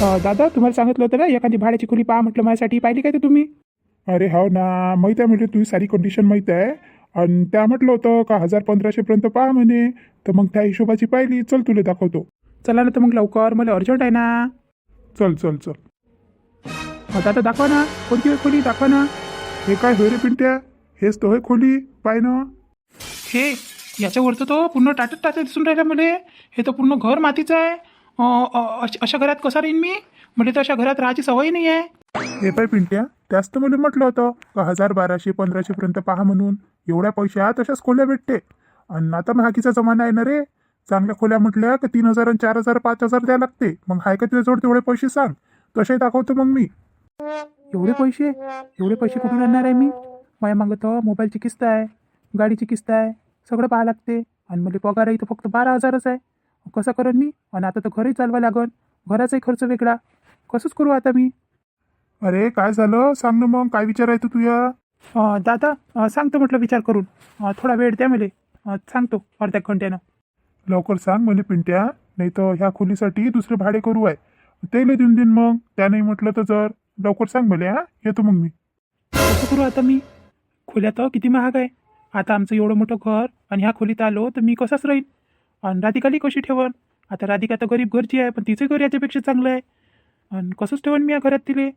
दादा तुम्हाला सांगितलं होतं ना एखादी भाड्याची खोली पहा म्हटलं माझ्यासाठी पाहिली काय ते तुम्ही? अरे हो ना माहीत आहे म्हटलं तुझी सारी कंडिशन माहीत आहे. आणि त्या म्हटलं होतं का हजार पंधराशेपर्यंत पहा म्हणे. तर मग त्या हिशोबाची पाहिली चल तुला दाखवतो. चला ना तर मग लवकर मला अर्जंट आहे ना. चल चल चल. दादा दाखवा ना कोणती आहे खोली दाखवा ना. हे काय होय रे पिंट्या? हेच तो होय खोली पाय ना. हे याच्यावरचं तो पूर्ण टाटत टाटत दिसून राहिला मला. हे तर पूर्ण घर मातीचं आहे. हो, अश- अशा घरात कसा राहीन मी? म्हणजे तर अशा घरात राहायची सवय नाही आहे. हे पाय पिंट्या त्याच तर मला म्हटलं होतं का हजार बाराशे पंधराशेपर्यंत पहा म्हणून. एवढ्या पैशात तशाच खोल्या भेटते. आणि आता महागीचा जमाना आहे ना रे. चांगल्या खोल्या म्हटल्या का तीन हजार आणि चार हजार पाच हजार द्या लागते. मग हाय का तुझ्याजवळ तेवढे पैसे सांग. तसे दाखवतो मग मी. एवढे पैसे? एवढे पैसे कुठून आणणार आहे मी? माझ्या मागं तर मोबाईलची किस्त आहे गाडीची किस्त आहे सगळं पाहा लागते. आणि मला पगार तर फक्त बारा हजारच आहे. कसं करेन मी? आणि आता तर घरही चालवा लागन. घराचाही खर्च वेगळा. कसंच करू आता मी? अरे काय झालं? सांग ना मग. काय विचार आहे तू तुझ्या? दादा सांगतो म्हटलं विचार करून. थोडा वेळ द्या मला. सांगतो अर्ध्या घंट्यानं. लवकर सांग म्हणजे पिंट्या. नाही तर ह्या खोलीसाठी दुसरे भाडे करू आहे. त्याला देऊन देईन मग. त्या नाही म्हटलं तर जर. लवकर सांग मला हा. येतो मग मी. कसं करू आता मी? खोल्या तर किती महाग आहे. आता आमचं एवढं मोठं घर आणि ह्या खोलीत आलो तर मी कसाच राहीन? आणि राधिकाली कशी ठेवन आता राधिका तर गरीब घरची आहे पण तिचं घर याच्यापेक्षा चांगलं आहे. आणि कसंच ठेवन मी या घरात तिले?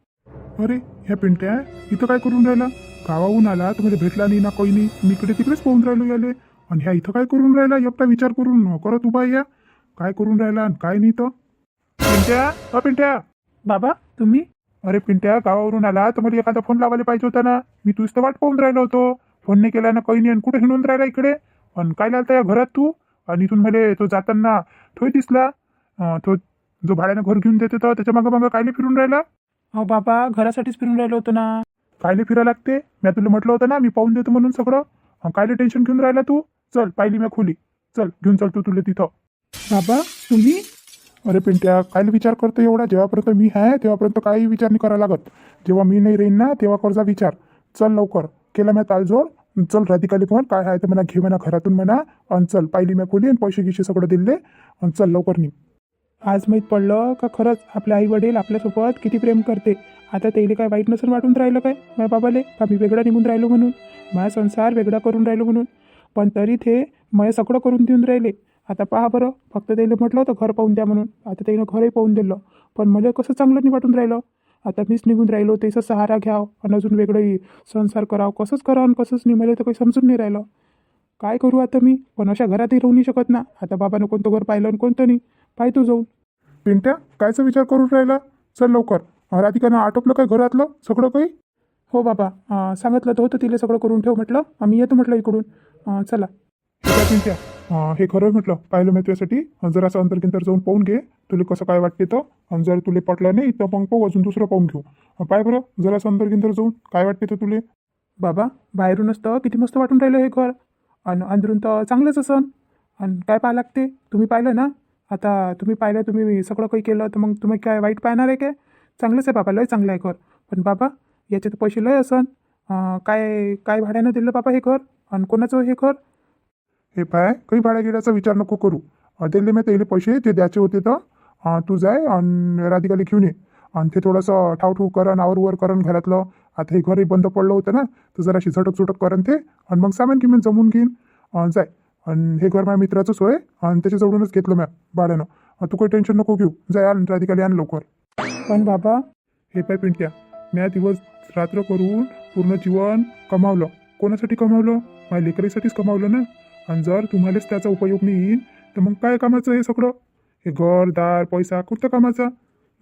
अरे ह्या पिंट्या इथं काय करून राहिला? गावाहून आला तुम्हाला भेटला नाही ना काही नाही. मी इकडे तिकडेच पाहून राहिलो याले. आणि ह्या इथं काय करून राहिला? एकटा विचार करून करत उभा आहे या. काय करून राहिला आणि काय नाही तर पिंट्या अ पिंट्या. बाबा तुम्ही? अरे पिंट्या गावावरून आला तर मला एखादा फोन लावायला पाहिजे होता ना. मी तुझं तर वाट पाहून राहिलो होतो. फोन नाही केला ना काही नाही आणि कुठे हिंडून राहिला इकडे? आणि काय लागतं या घरात तू? आणि इथून मला तो जाताना तोही दिसला. तो जो भाड्यानं घर घेऊन देते तर त्याच्या मागं मागं कायले फिरून राहिला? अहो बाबा घरासाठीच फिरून राहिलो होतो ना. कायले फिरा लागते? मी तुला म्हटलं होतं ना मी पाहून देतो म्हणून सगळं. कायले टेन्शन घेऊन राहिला तू? चल पाहिली मी खोली. चल घेऊन चल तू तुला तिथं. बाबा तुम्ही? अरे पिंट्या कायले विचार करतो एवढा? जेव्हापर्यंत मी आहे तेव्हापर्यंत काही विचार नाही करावा लागत. जेव्हा मी नाही राहीन ना तेव्हा करजा विचार. चल लवकर. केला मी तालजोड चल राधिकाली फोन काय आहे तर म्हणा घे म्हणा घरातून म्हणा आणि चल पाहिली मी खोली आणि पैसे गिशे सगळं दिले आणि चल लवकर नी आज माहीत पडलं का खरंच आपले आई वडील आपल्यासोबत किती प्रेम करते. आता तेले काय वाईट नसून वाटून राहिलं काय? माझ्या बाबाले का मी वेगळा निघून राहिलो म्हणून? माझा संसार वेगळा करून राहिलो म्हणून? पण तरी ते मला सगळं करून देऊन राहिले. आता पहा बरं फक्त त्याला म्हटलं होतं घर पाहून द्या म्हणून. आता त्यानं घरही पाहून दिलं. पण मला कसं चांगलं नाही वाटून राहिलं? आता मीच निघून राहिलो त्याचा सहारा घ्याव आणि अजून वेगळंही संसार करावं. कसंच करावं आणि कसंच नाही मला तर काही समजून नाही राहिलं. काय करू आता मी? पण अशा घरातही राहू नाही शकत ना. आता बाबानं कोणतं घर पाहिलं आणि कोणतं नाही? पाहतो जाऊन. पिंट्या कायचा विचार करून राहिला? चल लवकर. राधिकानं आटोपलं काय घरातलं? सगळं काही? हो बाबा. सांगितलं तर होतं तिला सगळं करून ठेव म्हटलं. आम्ही येतो म्हटलं इकडून. चला. पिंट्या. हे खरं म्हटलं. पाहिलं मी तुझ्यासाठी. असं जरासं अंतरकिंतर जाऊन पाहून घे. तुला कसं काय वाटते तर आणि जर तुला पटलं नाही तर मग पाहू अजून दुसरं पाहून घेऊ. पाय बरं जरासं अंतरकिंतर जाऊन काय वाटते तर तुले? बाबा बाहेरूनच तर किती मस्त वाटून राहिलं हे घर. आणि अंदरून तर चांगलंच असन. आणि काय पाहा लागते? तुम्ही पाहिलं ना? आता तुम्ही पाहिलं तुम्ही सगळं काही केलं तर मग तुम्ही काय वाईट पाहणार आहे काय? चांगलंच आहे बाबा लय चांगलं आहे घर. पण बाबा याचे तर पैसे लय असन. काय काय भाड्यानं दिलं बाबा हे घर? आणि कोणाचं हे घर? हे पाय काही भाड्या गिड्याचा विचार नको करू. त्याले मी त्याले पैसे जे द्यायचे होते तर. तू जाय आणि राधिकाला घेऊन ये. आणि ते थोडंसं ठावठूक करण आवर करण घरातलं. आता हे घरही बंद पडलं होतं ना तर जराशी झटक झुटक करण ते. आणि मग सामान मी जमून घेईन. जाय. आणि हे घर माझ्या मित्राचंच होय. आणि त्याच्याजवळूनच घेतलं मॅ भाड्यानं. तू काही टेन्शन नको घेऊ. जाय आण राधिकाला आण लवकर. पण बाबा हे पाय पिंट्या म्या दिवस रात्र करून पूर्ण जीवन कमावलं. कोणासाठी कमावलं? माझ्या लेकरीसाठीच कमावलं ना. आणि जर तुम्हालाच त्याचा उपयोग नाही येईल तर मग काय कामाचं हे सगळं? हे घर दार पैसा कुठं कामाचा.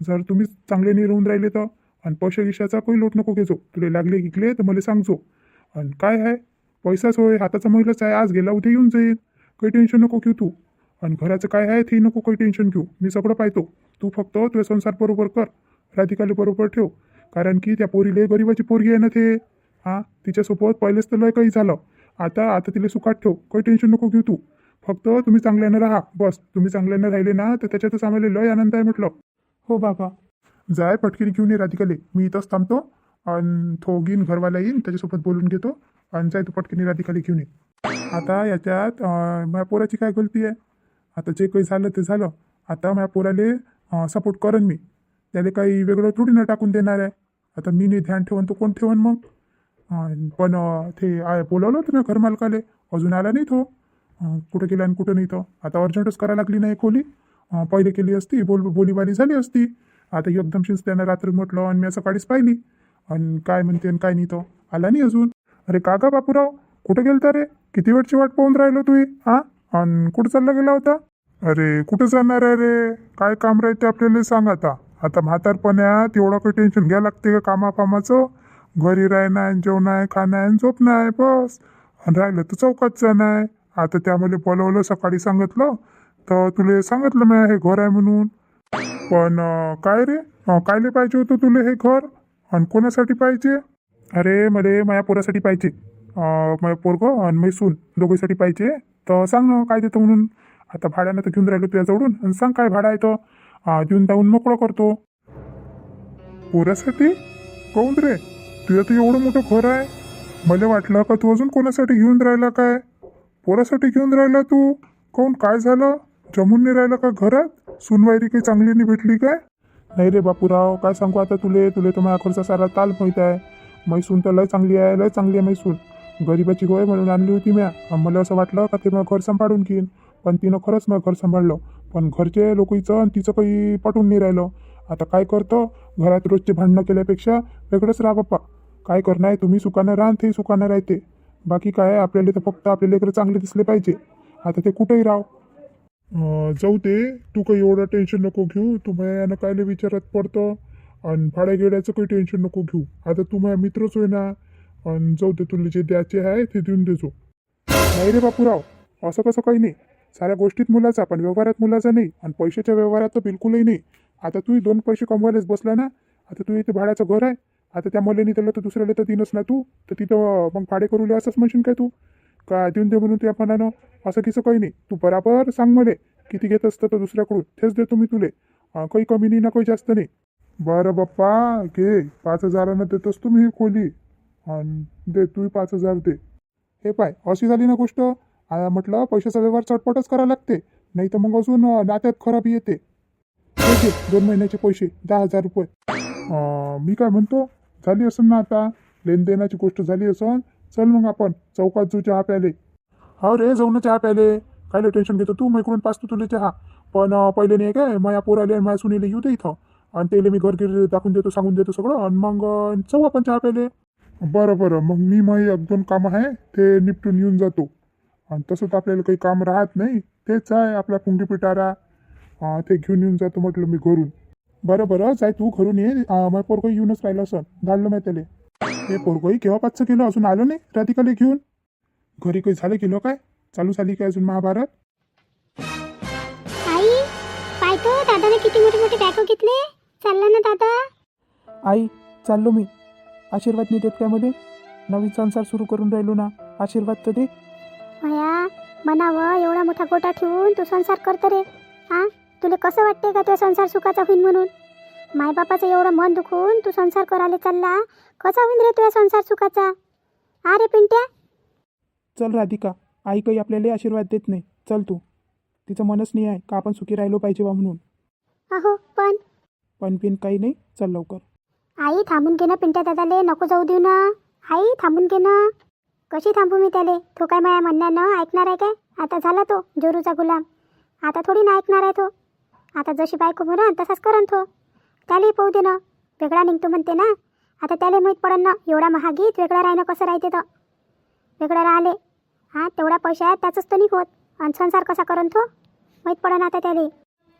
जर तुम्ही चांगले नाही राहून राहिले तर. आणि पैसे गिशाचा काही लोट नको घेजो. तुला लागले गिकले तर मला सांगजो. आणि काय आहे? पैसाच होय हाताचा महिलाच आहे. आज गेला उद्या येऊन जाईल काही टेन्शन नको घेऊ तू. आणि घराचं काय आहे ते नको काही टेन्शन घेऊ. मी सगळं पाहतो. तू फक्त तुझ्या संसार बरोबर कर. राधिकाला बरोबर ठेव. कारण की त्या पोरीले गरीबाची पोरगी आहे ना ते. हां तिच्यासोबत पहिलेच तर लय काही झालं. आता आता तिला सुखात ठेव. काही टेन्शन नको घेऊ तू. फक्त तुम्ही चांगल्यानं राहा. बस तुम्ही चांगल्यानं राहिले ना तर त्याच्यातच आम्हाला लय आनंद आहे म्हटलं. हो बाबा. जाय पटकीने घेऊन ये राधिकाले. मी इथंच थांबतो आणि तो घेईन घरवाला येईन त्याच्यासोबत बोलून घेतो आणि जाय तू पटकीने राधिकाले घेऊन ये. आता याच्यात माझ्या पोराची काय गलती आहे? आता जे काही झालं ते झालं. आता माझ्या पोराले सपोर्ट करन मी. त्याला काही वेगळं थोडी ना टाकून देणार आहे. आता मी नाही ध्यान ठेवून तो कोण ठेवून मग? पण ते बोलावलं होतं मी घर मालकाले. अजून आला नाही तो. कुठं केलं आणि कुठं नाही तर. आता अर्जंटच करायला लागली नाही खोली. पहिले केली असती बोल बोलीबाली झाली असती. आता एकदमशीच त्यानं रात्री म्हटलं आणि मी सकाळीच पाहिली. आणि काय म्हणते आणि काय नाही तो. आला नाही अजून. अरे काका बापूराव कुठं गेलता रे? किती वेळची वाट पाहून राहिलो तू हा? आणि कुठं चालला गेला होता? अरे कुठं जाणार आहे रे? काय काम राहते आपल्याला सांग आता. आता म्हातारपणात एवढं काही टेन्शन घ्यावं लागते का कामाफामाचं घरी राहणं आहे जेवण आहे खाणं आहे आणि झोपणं आहे बस. आणि राहिलं तर चौकात जाणं आहे आता त्यामध्ये बोलवलं सकाळी सांगितलं. तर तुला सांगितलं मी हे घर आहे म्हणून. पण काय रे? कायले पाहिजे होतं तुला हे घर? आणि कोणासाठी पाहिजे? अरे मले माझ्या पोरासाठी पाहिजे. माझ्या पोरगं आणि मी सून दोघीसाठी पाहिजे. तर सांग ना काय देतो म्हणून. आता भाड्यानं तर घेऊन राहिलो तुझ्याजवळून आणि सांग काय भाडं आहे तो देऊन जाऊन मोकळं करतो. पोरासाठी? काऊन रे? तुझं तर एवढं मोठं घर आहे. मला वाटलं का तू अजून कोणासाठी घेऊन राहिला काय? पोरासाठी घेऊन राहिला तू? काऊन काय झालं? जमून नाही राहिलं का घरात? सुनवायरी काही चांगली नाही भेटली काय? नाही रे बापूराव काय सांगू आता तुले? तुले तर माझ्याकडचा सारा ताल माहीत आहे. मैसून तर लय चांगली आहे लय चांगली आहे मैसून गरीबाची गोय म्हणून आणली होती म्या. मला असं वाटलं का ते मग घर सांभाळून घेईन. पण तिनं खरंच मग घर सांभाळलं. पण घरचे लोक हिचं आणि तिचं काही पटून नाही राहिलं. आता काय करतो? घरात रोजचे भांडणं केल्यापेक्षा वेगळंच राहा बाप्पा. काय करणार आहे तुम्ही? सुखानं राहा ते सुखानं राहते. बाकी काय आपल्याला तर फक्त आपले लेकरं चांगले दिसले पाहिजे. आता ते कुठेही राव जाऊ दे तू काही एवढं टेन्शन नको घेऊ. तू यानं कायले विचारात पडतं? आणि भाड्या गेल्याचं काही टेन्शन नको घेऊ. आता तू माझ्या मित्रच होय ना आणि जाऊ दे तुला जे द्यायचे आहे ते देऊन देजो नाही रे बापूराव असं कसं काही नाही. साऱ्या गोष्टीत मुलाचा पण व्यवहारात मुलाचा नाही. आणि पैशाच्या व्यवहारात तर बिलकुलही नाही. आता तू दोन पैसे कमवायलाच बसला ना. आता तू इथे भाड्याचं घर आहे. आता त्या मलेनी त्याला तर दुसऱ्याला तर दिनच ना तू. तर तिथं मग भाडे करू असंच म्हणशील काय तू? का देऊन दे म्हणून त्या मनानं. असं किसं काही नाही. तू बराबर सांग मले किती घेत असतं तर दुसऱ्याकडून. तेच देतो मी तुले. काही कमी नाही ना काही जास्त नाही. बरं बाप्पा घे. पाच हजारानं देतोस तुम्ही ही खोली. आणि दे तू पाच हजार दे. हे पाय अशी झाली ना गोष्ट? म्हटलं पैशाचा व्यवहार चटपटच करावं लागते. नाही तर मग अजून नात्यात खराब येते. दोन महिन्याचे पैसे दहा हजार रुपये. मी काय म्हणतो? झाली असेल ना आता? लेनदेनाची गोष्ट झाली असेल चल मग आपण चौकात जाऊ चहा प्याले हो रे जाऊ ना चहा प्याले कायला टेन्शन घेतो तू? मग इकडून पाचतो तुला चहा. पण पहिले नाही काय माझ्या पोराले आणि माझ्या सुनीले येऊ दे इथं. आणि त्याला मी घर गिर दाखवून देतो सांगून देतो सगळं. आणि मग जाऊ आपण चहा प्याले बरं बरं. मग मी माझी एक दोन कामं आहे ते निपटून येऊन जातो. आणि तसं तर आपल्याला काही काम राहत नाही. तेच आहे आपला पुंगी पिटारा ते घेऊन येऊन जातो म्हटलं मी घरून. बरं बरं जाय तू घरून ये. माझं पोरगं येऊनच राहिलं असं घाललं मी त्याला हे पोरगंही केव्हा पाचचं केलं अजून आलं नाही राधिकाला घेऊन? घरी काही झालं केलं काय? चालू झाली काय अजून महाभारत? आई पाहतो दादाने किती मोठे मोठे बॅग घेतले? चालला ना दादा. आई चाललो मी. आशीर्वाद नाही देत काय मध्ये नवीन संसार सुरू करून राहिलो ना. आशीर्वाद तर दे. माया मनावर एवढा मोठा गोटा ठेवून तू संसार करतो रे. हा? तुला कसं वाटते का तुझा संसार सुखाचा होईल म्हणून? मायबापाचं एवढं मन दुखून तू संसार करायला चालला? कसा होईन रे तुझा संसार सुखाचा? हा रे पिंट्या? चल राधिका आई काही आपल्याला आशीर्वाद देत नाही. चल तू. तिचं मनच नाही आहे का आपण सुखी राहिलो पाहिजे बा म्हणून? अहो पण पण पिन काही नाही. चल लवकर. आई थांबून घे ना पिंट्या दादाले. नको जाऊ देऊ ना. आई थांबून घे ना. कशी थांबू मी त्याले? तो काय माझ्या म्हणण्यानं ऐकणार आहे काय? आता झाला तो जोरूचा गुलाम. आता थोडी ना ऐकणार आहे तो. आता जशी बायको म्हणा तसाच करन तो त्यालाही पाहू दे ना. वेगळा निघतो म्हणते ना. आता त्याला माहीत पडन ना एवढा महागीत वेगळा राहणं कसं राहते तर वेगळं राहिले. हा तेवढा पैसा आहे त्याचंच तर निघत. आणि संसार कसा करन तो माहीत पडन आता त्याला.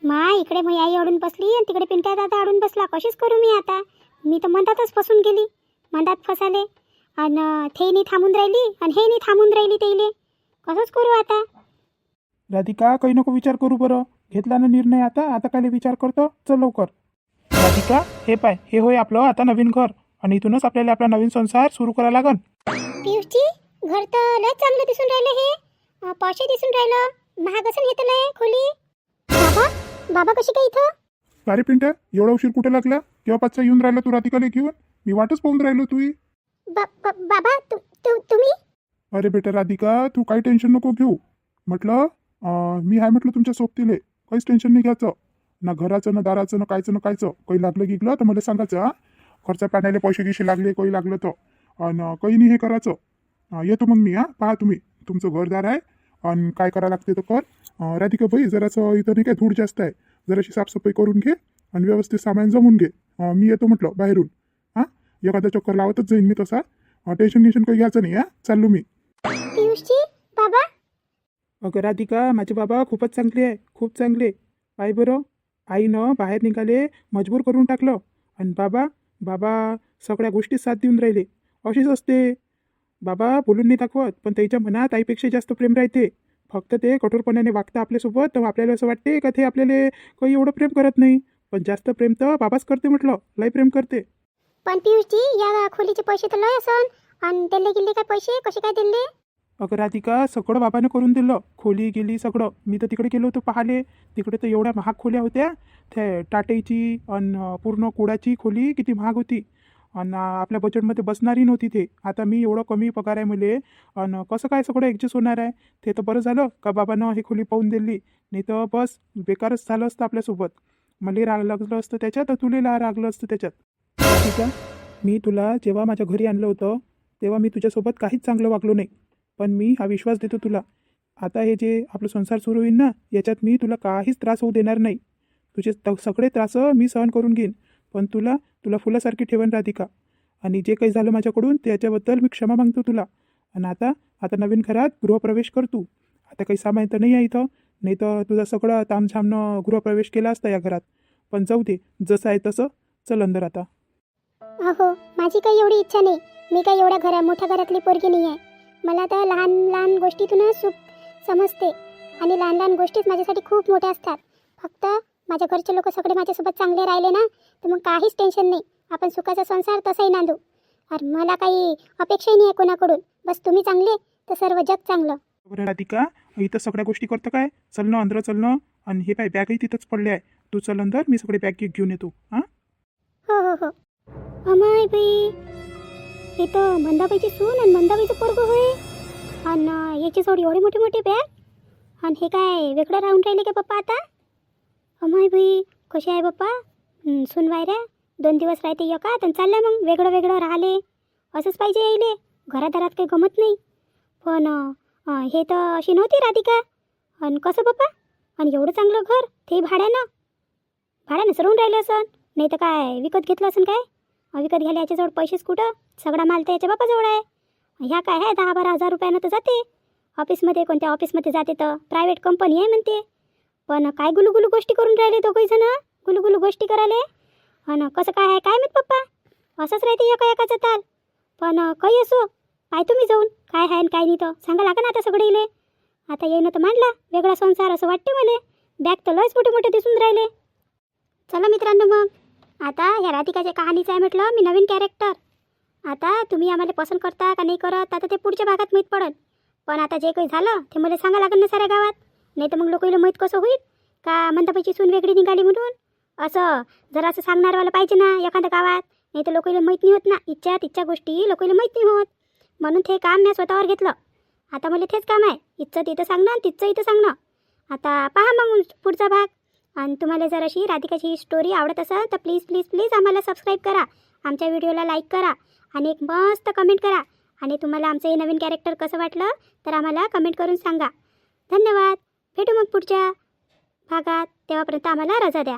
मा इकडे मग आई अडून बसली आणि तिकडे पिंट्या दादा अडून बसला. कशीच करू मी आता? मी तर मंदातच फसून गेली. मंदात फसाले. आणि ते थांबून राहिली आणि हेनी थांबून राहिली तेले कसंच करू आता? राधिका काही नको विचार करू बरं. घेतला ना निर्णय आता आता काय विचार करतो चल लवकर. राधिका हे पाय हे होय आपलं आता नवीन घर आणि इथूनच आपल्याला आपला नवीन संसार सुरू करायला लागन. पियुषजी घर तर लय चांगलं दिसून राहिलं हे. अं, पॉशही दिसून राहिलं. महाग असं घेतलं आहे खोली. बाबा बाबा कशी काय इथं? अरे पिंट्या एवढा उशीर कुठे लागला? केव्हा पाचचा येऊन राहिला तू राधिकाला घेऊन? मी वाटच पाहून राहिलो तू बा- बा- बाबा तुम्ही? अरे बेटा राधिका तू काही टेन्शन नको घेऊ. म्हटलं मी आहे म्हटलं तुमच्या सोबतीले. काहीच टेन्शन नाही घ्यायचं. ना घराचं ना दाराचं ना कायचं ना कायचं काही लागलं गिगलं तर मला सांगायचं हा? खर्च पाण्याला पैसे गिसे लागले काही लागलं तर. आणि काही नाही हे करायचं. येतो मग मी हा? पहा तुम्ही. तुमचं घरदार आहे. आणि काय करा लागते तर कर. राधिका भाई जरासं इथं नाही काय धूळ जास्त आहे. जराशी साफसफाई करून घे आणि व्यवस्थित सामान जमून घे. मी येतो म्हटलं बाहेरून. हां? एखादा चक्कर लावतच जाईन मी तसा. टेन्शन गिन्शन काही घ्यायचं नाही हा? चाललो मी. बाबा? अगं राधिका माझे बाबा खूपच चांगले आहे खूप चांगले. पाय बरं. आईनं बाहेर निघाले मजबूर करून टाकलं. आणि बाबा बाबा सगळ्या गोष्टी साथ देऊन राहिले. अशीच असते. बाबा बोलून नाही दाखवत पण त्याच्या मनात आईपेक्षा जास्त प्रेम राहते. फक्त ते कठोरपणाने वागतं आपल्यासोबत तर आपल्याला असं वाटते का ते आपल्याला काही एवढं प्रेम करत नाही? पण जास्त प्रेम तर बाबाच करते म्हटलं लय प्रेम करते. पण पियुषजी या खोलीचे पैसे तर लय असन. आणि दिले गेले काय पैसे? कसे काय दिले? अगं राधिका सगळं बाबानं करून दिलं. खोली गेली सगळं. मी तर तिकडे गेलो होतो पाहाले. तिकडे तर एवढ्या महाग खोल्या होत्या. त्या टाटेची आणि पूर्ण कुडाची खोली किती महाग होती. आणि आपल्या बजेटमध्ये बसणारी नव्हती ते. आता मी एवढं कमी पगार आहे मले. आणि कसं काय सगळं ॲडजस्ट होणार आहे? ते तर बरं झालं का बाबानं हे खोली पाहून दिली. नाही तर बस बेकारच झालं असतं आपल्यासोबत. मला राग लागलं असतं त्याच्यात तुला ला लागलं असतं त्याच्यात. ठीक आहे. मी तुला जेव्हा माझ्या घरी आणलं होतं तेव्हा मी तुझ्यासोबत काहीच चांगलं वागलो नाही. पण मी हा विश्वास देतो तुला. आता हे जे आपलं संसार सुरू होईल ना याच्यात मी तुला काहीच त्रास होऊ देणार नाही. तुझे त सगळे त्रास मी सहन करून घेईन पण तुला तुला फुलासारखी ठेवण राधिका. आणि जे काही झालं माझ्याकडून त्याच्याबद्दल मी क्षमा मागतो तुला. आणि आता आता नवीन घरात गृहप्रवेश कर तू. आता काही सामान तर नाही आहे इथं. नाही तर तुझं सगळं तामझामनं गृहप्रवेश केला असता या घरात. पण जाऊ दे जसं आहे तसं. चल अंदर आता. अहो माझी काही एवढी इच्छा नाही. मी काही एवढ्या घरा मोठ्या घरातली पोरगी नाही आहे. मला तर लहान लहान गोष्टीतूनच सुख समजते. आणि लहान लहान गोष्टीच माझ्यासाठी खूप मोठ्या असतात. फक्त माझ्या घरचे लोक सगळे माझ्यासोबत चांगले राहिले ना तर मग काहीच टेन्शन नाही. आपण सुखाचा संसार तसाही नांदू. अरे मला काही अपेक्षाही नाही आहे कोणाकडून. बस तुम्ही चांगले तर सर्व जग चांगलं. बरं राधिका इथं सगळ्या गोष्टी करतं काय? चल ना अंदर चल ना. आणि हे पाय बॅगही तिथंच पडले आहे. तू चल अंदर मी सगळे बॅग घेऊन येतो. हां? हो हो हो. अमाय बाई. हे तर मंदाबाईची सून आणि मंदाबाईचं पोरग होय. आणि याची जोड एवढे मोठे मोठे बॅग आणि हे काय वेगळं राहून राहिले का पप्पा आता? अमाय बाई कसे आहे पप्पा? सून वायऱ्या दोन दिवस राहते एकात आणि चालल्या मग वेगळं वेगळं राहिले. असंच पाहिजे यायले. घरादारात काही गमत नाही. पण हे तर अशी नव्हती राधिका. आणि कसं पप्पा? आणि एवढं चांगलं घर ते भाड्यानं. भाड्यानं सरवून राहिलं असं नाही तर काय विकत घेतलं असेल काय? विकत घ्यायला याच्याजवळ पैसेच कुठं? सगळा माल तर याच्या बापाजवळ आहे. ह्या काय आहे? दहा बारा हजार रुपयानं तर जाते. ऑफिसमध्ये कोणत्या ऑफिसमध्ये जाते तर? प्रायव्हेट कंपनी आहे म्हणते. पण काय गुलुगुलू गोष्टी करून राहिले दोघंही जण? गुलुगुलू गोष्टी करायले? आणि कसं काय आहे? काय माहीत पप्पा? असंच राहते एका एकाचं ताल. पण काही असो. पाय तुम्ही जाऊन. काय आहे आणि काय नाही तर? सांगा लागा ना आता सगळे इले आता येईन तर मांडला. वेगळा संसार असं वाटते मला. बॅग तर लयच मोठे मोठे दिसून राहिले. चला मित्रांनो मग. आता ह्या राधिकाच्या कहाणीचं आहे म्हटलं मी नवीन कॅरेक्टर आता तुम्ही आम्हाला पसंत करता का नाही करत आता ते पुढच्या भागात माहीत पडत पण आता जे काही झालं ते मला सांगा लागेल ना साऱ्या गावात. नाही तर मग लोकांना माहीत कसं होईल? का मंदाबाईची सून वेगळी निघाली म्हणून? असं जरा असं सांगणारवाला पाहिजे ना एखाद्या गावात नाही तर लोकांना माहीत नाही होत ना. इच्छा तिच्छा गोष्टी लोकांना माहीत नाही होत. म्हणून ते काम मी स्वतःवर घेतलं. आता मला तेच काम आहे. इथचं तिथं सांगणं आणि तिथचं इथं सांगणं. आता पहा मग पुढचा भाग. आणि तुम्हाला जर अशी राधिकाची ही स्टोरी आवडत असेल तर प्लीज प्लीज प्लीज आम्हाला सबस्क्राईब करा. आमच्या व्हिडिओला लाईक करा आणि एक मस्त कमेंट करा. आणि तुम्हाला आमचं हे नवीन कॅरेक्टर कसं वाटलं तर आम्हाला कमेंट करून सांगा. धन्यवाद. भेटू मग पुढच्या भागात. तेव्हापर्यंत आम्हाला रजा द्या.